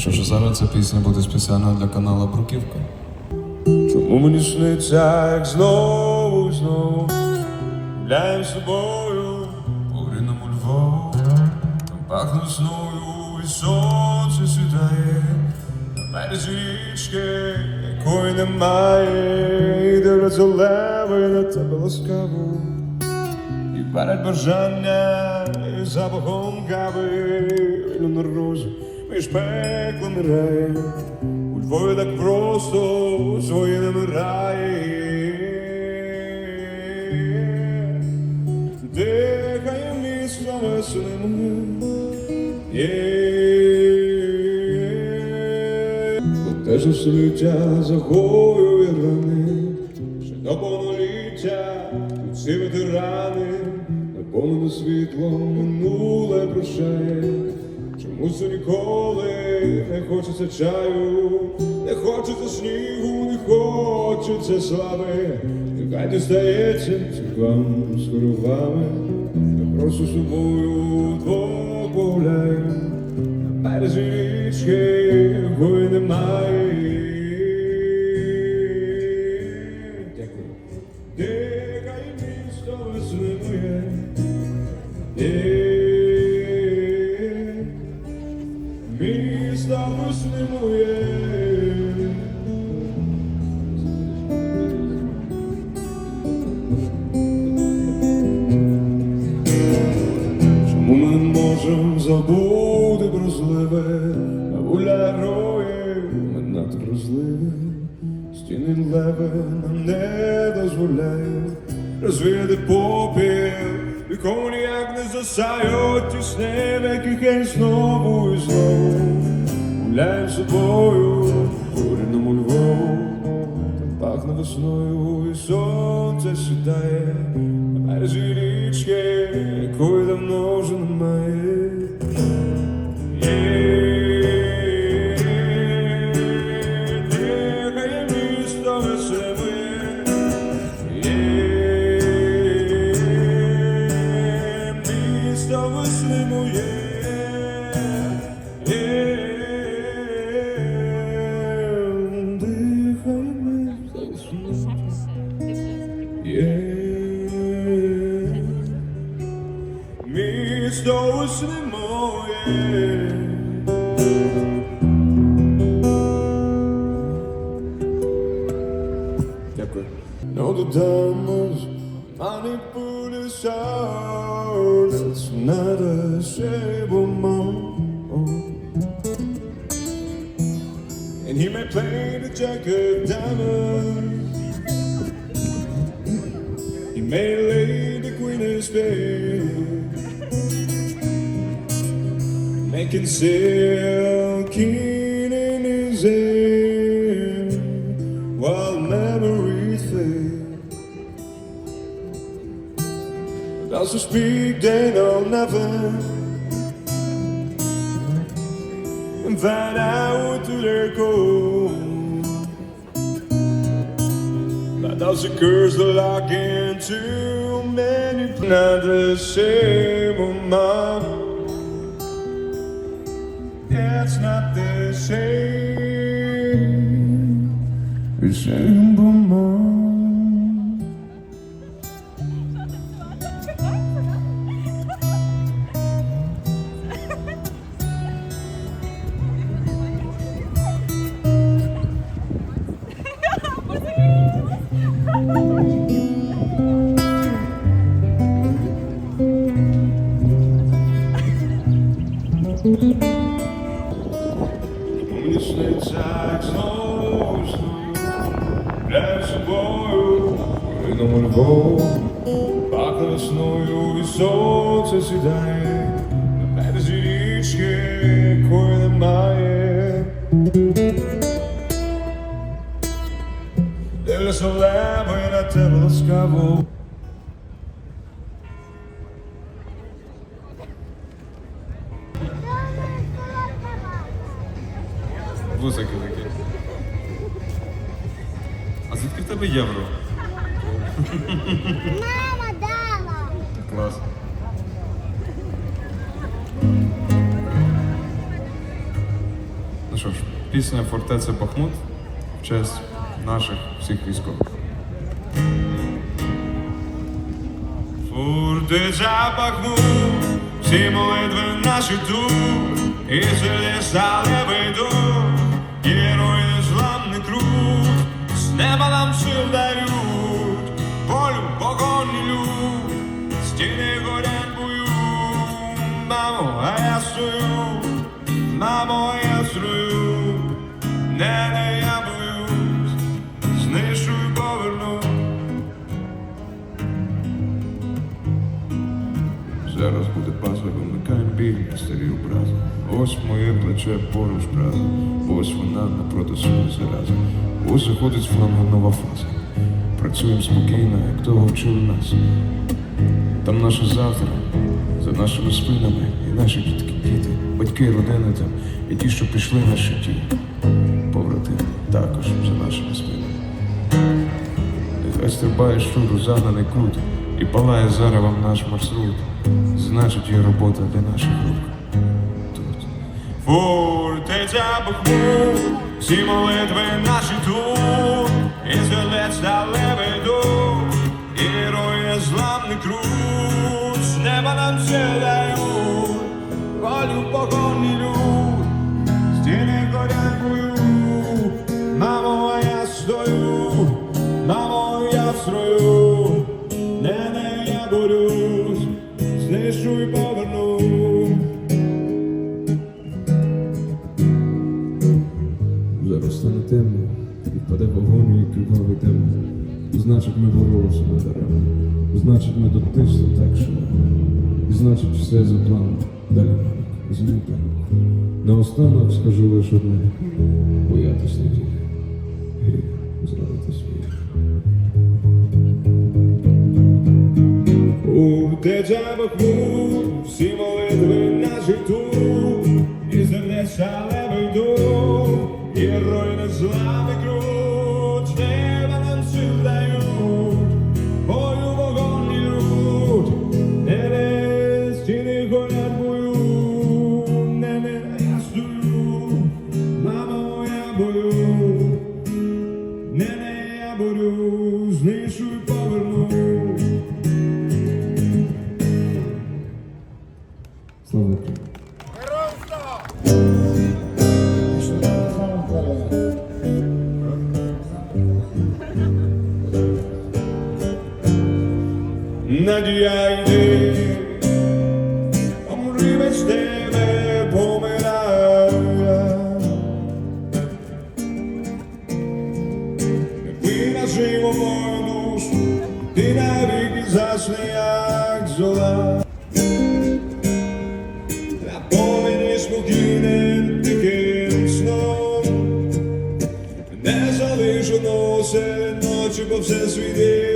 Що ж зараз ця пісня буде спеціально для каналу Бруківка. Чому мені сниться, як знову знову гуляємо з собою по рідному Львову, там пахне весною і сонце сідає на березі річки, якої немає, і дивляться леви на тебе ласкаво. І перед бажання і запахом кави на розу між пеклом і раєм. У Львові так просто свої намирає. Дихає місто веселим. Теж століття загоює рани, ще до повноліття тут всі ветерани, наповнено світлом минуле прощає. Чомусь ніколи не хочеться чаю, не хочеться снігу, не хочеться слави. Нехай дістається циклам з коровами, я просто собою двох вдвох. На березі річки, якої немає. Забути про зливе, а воля героїв ми надто стіни леви нам не дозволяють розвіяти попіл, нікому ніяк не засають ті сни, яких я знову і знову. Гуляємо з собою по рідному Львову, там пахне весною і сонце сідає на березі річки, якої давно вже немає. miłośny moje. No the diamonds, money put it's not a And he may play the jack of diamonds. He may making silk keen in his hand while memories fade. Those who speak, they know. And find out to their goal. But those who curse the lock into many not the same oh, of that's not the same. Resemble more. Львову Пахне весною і сонце сідає На березі річки, якої немає Дивляться леви на тебе ласкаво Вузики такі. А звідки в тебе євро? Мама дала. Клас. Ну що ж, пісня Фортеця Бахмут в честь наших всіх військових. Фортеця Бахмут, всі молитви наші тут, і сюди стали вийдуть, герої мамо, я строю, не, не, я боюсь, знищу і поверну. Зараз буде база, вимикаємо біль, старі образи. Ось моє плече поруч правда. Ось вона напроти собі зараза. Ось заходить з флангу нова фаза. Працюємо спокійно, як того вчили нас. Там наше завтра, за нашими спинами, і наші дітки, діти, батьки, родини там, і ті, що пішли на щиті. Побратими також за нашими спинами. Нехай стрибає щуру загнаний кут і палає заревом наш маршрут. Значить, є робота для наших рук. Тут. Фортеця Бахмут, всі молитви наші тут, мамо, я в строю, не, не, я борюсь, знищу і поверну. Зараз стане темно, і впаде вогонь і кривавий темно. Значить, ми боролися не даремно. Значить, ми дотисли так шалено. І значить, все за планом. Далі перемог. Наостанок скажу лише одне. Боятись У Бахмут, всі молитви наші тут, і зернець шалевий дух, і герой незламний крут, з неба нам сил дають, бою вогонь і не не стіни горять бою, не не я стою, мамо, я бою, не не я борю, знищу і поверну. Надія йди, без тебе помирає. Ти наживо мою душу, ти навіки засне, як зола. Наповнені спокійним тихим сном, не залишено серед ночі, бо все світи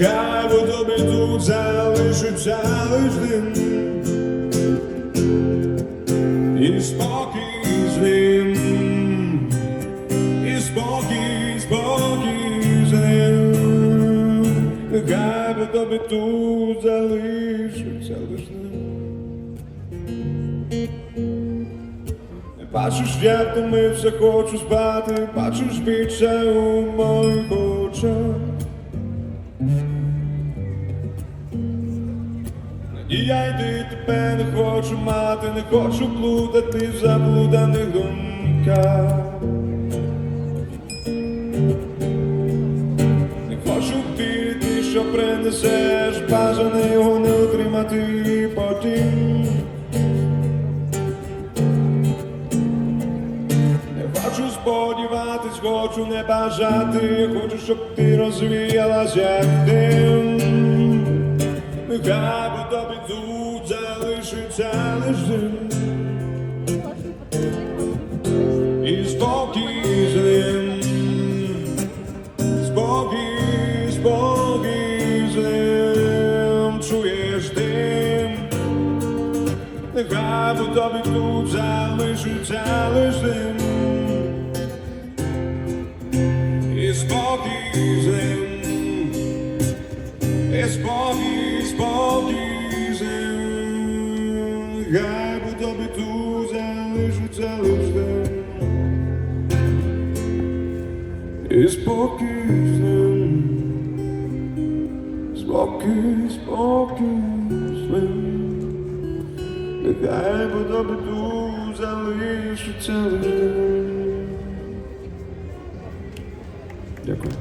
нехай у тобі тут залишиться лиш дим. І спокій з ним, і спокій, спокій з ним, нехай би тобі тут залишиться лиш ним. Бачиш, я втомився, хочу спати, бачиш, більше у моїх очах. Я йди тебе не хочу мати, не хочу плутати в заблуданих думках. Не хочу вірити, що принесеш, бажане його не отримати потім. Не хочу сподіватись, хочу не бажати, хочу, щоб ти розвіялась як дим. Тобі тут залишиться лиш дим. спокій з ним, і спокій, спокій з ним, хай по тобі тут залишиться лиш дим. І спокій з ним, спокій, спокій з ним, нехай буде тут залишиться. Дякую.